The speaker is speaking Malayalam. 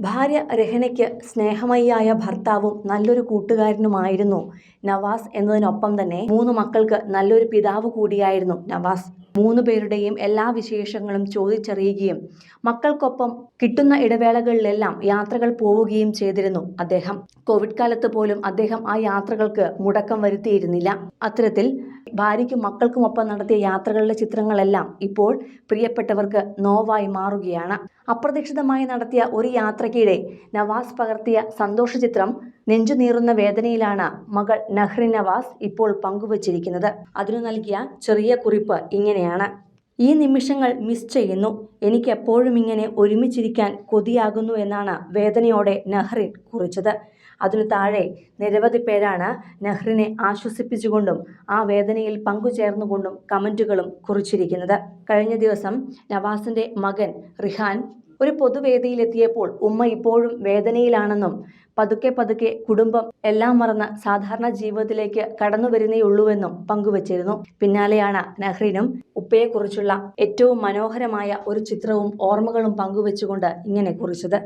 ഭാര്യ രഹനയ്ക്ക് സ്നേഹമയ്യായ ഭർത്താവും നല്ലൊരു കൂട്ടുകാരനുമായിരുന്നു നവാസ് എന്നതിനൊപ്പം തന്നെ മൂന്ന് മക്കൾക്ക് നല്ലൊരു പിതാവ് കൂടിയായിരുന്നു നവാസ്. മൂന്ന് പേരുടെയും എല്ലാ വിശേഷങ്ങളും ചോദിച്ചറിയുകയും മക്കൾക്കൊപ്പം കിട്ടുന്ന ഇടവേളകളിലെല്ലാം യാത്രകൾ പോവുകയും ചെയ്തിരുന്നു അദ്ദേഹം. കോവിഡ് കാലത്ത് പോലും അദ്ദേഹം ആ യാത്രകൾക്ക് മുടക്കം വരുത്തിയിരുന്നില്ല. അത്തരത്തിൽ ഭാര്യയ്ക്കും മക്കൾക്കും ഒപ്പം നടത്തിയ യാത്രകളിലെ ചിത്രങ്ങളെല്ലാം ഇപ്പോൾ പ്രിയപ്പെട്ടവർക്ക് നോവായി മാറുകയാണ്. അപ്രതീക്ഷിതമായി നടത്തിയ ഒരു യാത്രയ്ക്കിടെ നവാസ് പകർത്തിയ സന്തോഷ ചിത്രം നെഞ്ചുനീറുന്ന വേദനയിലാണ് മകൾ നഹ്റിൻ നവാസ് ഇപ്പോൾ പങ്കുവച്ചിരിക്കുന്നത്. അതിനു നൽകിയ ചെറിയ കുറിപ്പ് ഇങ്ങനെയാണ്. ഈ നിമിഷങ്ങൾ മിസ് ചെയ്യുന്നു. എനിക്ക് എപ്പോഴും ഇങ്ങനെ ഒരുമിച്ചിരിക്കാൻ കൊതിയാകുന്നു എന്നാണ് വേദനയോടെ നഹ്റിൻ കുറിച്ചത്. അതിനു താഴെ നിരവധി പേരാണ് നെഹ്റിനെ ആശ്വസിപ്പിച്ചുകൊണ്ടും ആ വേദനയിൽ പങ്കുചേർന്നുകൊണ്ടും കമന്റുകളും കുറിച്ചിരിക്കുന്നത്. കഴിഞ്ഞ ദിവസം നവാസിന്റെ മകൻ റിഹാൻ ഒരു പൊതുവേദിയിലെത്തിയപ്പോൾ ഉമ്മ ഇപ്പോഴും വേദനയിലാണെന്നും പതുക്കെ പതുക്കെ കുടുംബം എല്ലാം മറന്ന് സാധാരണ ജീവിതത്തിലേക്ക് കടന്നു വരുന്നേയുള്ളൂവെന്നും പങ്കുവച്ചിരുന്നു. പിന്നാലെയാണ് നെഹ്റിനും ഉപ്പയെക്കുറിച്ചുള്ള ഏറ്റവും മനോഹരമായ ഒരു ചിത്രവും ഓർമ്മകളും പങ്കുവെച്ചുകൊണ്ട് ഇങ്ങനെ കുറിച്ചത്.